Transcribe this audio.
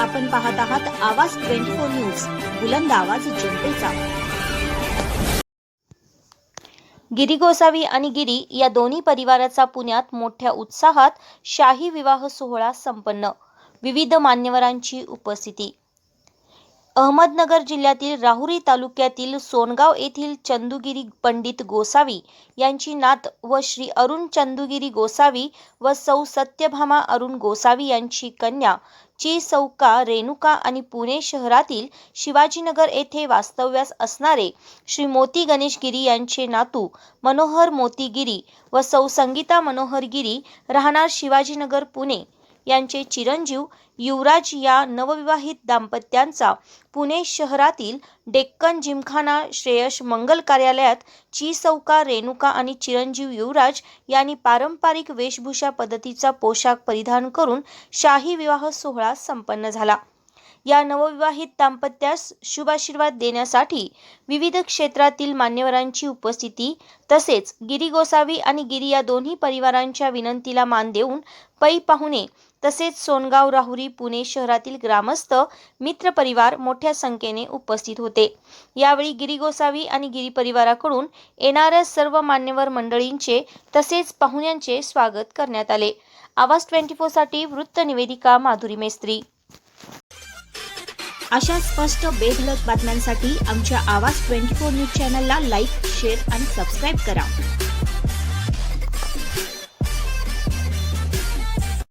आपण पाहत आहात आवाज ट्वेंटी फोर न्यूज बुलंद आवाज जनतेचा. गिरी गोसावी आणि गिरी या दोन्ही परिवाराचा पुण्यात मोठ्या उत्साहात शाही विवाह सोहळा संपन्न. विविध मान्यवरांची उपस्थिती. अहमदनगर जिल्ह्यातील राहुरी तालुक्यातील सोनगाव येथील चंदुगिरी पंडित गोसावी यांची नात व श्री अरुण चंदुगिरी गोसावी व सौ सत्यभामा अरुण गोसावी यांची कन्या ची चौका रेणुका आणि पुणे शहरातील शिवाजीनगर येथे वास्तव्यास असणारे श्री मोती गणेश गिरी यांचे नातू मनोहर मोती गिरी व सौ संगीता मनोहर गिरी राहणार शिवाजीनगर पुणे. यांचे चिरंजीव युवराज या नवविवाहित दाम्पत्यांचा पुणे शहरातील डेक्कन जिमखाना श्रेयश मंगल कार्यालयात चिसौका रेणुका आणि चिरंजीव युवराज यांनी पारंपरिक वेशभूषा पद्धतीचा पोशाख परिधान करून शाही विवाह सोहळा संपन्न झाला. या नवविवाहित दाम्पत्यास शुभाशीर्वाद देण्यासाठी विविध क्षेत्रातील मान्यवरांची उपस्थिती तसेच गिरी गोसावी आणि गिरी या दोन्ही परिवारांच्या विनंतीला मान देऊन पै पाहुणे तसेच सोनगाव राहुरी पुणे शहरातील ग्रामस्थ मित्र परिवार मोठ्या संख्येने उपस्थित होते. यावेळी गिरी गोसावी आणि गिरी परिवाराकडून येणाऱ्या सर्व मान्यवर मंडळींचे तसेच पाहुण्यांचे स्वागत करण्यात आले. आवाज ट्वेंटी साठी वृत्त निवेदिका माधुरी मेस्त्री. अशा स्पष्ट बेधलक बातम्यांसाठी आमच्या आवाज ट्वेंटी फोर न्यूज चॅनलला लाईक शेअर आणि सबस्क्राईब करा.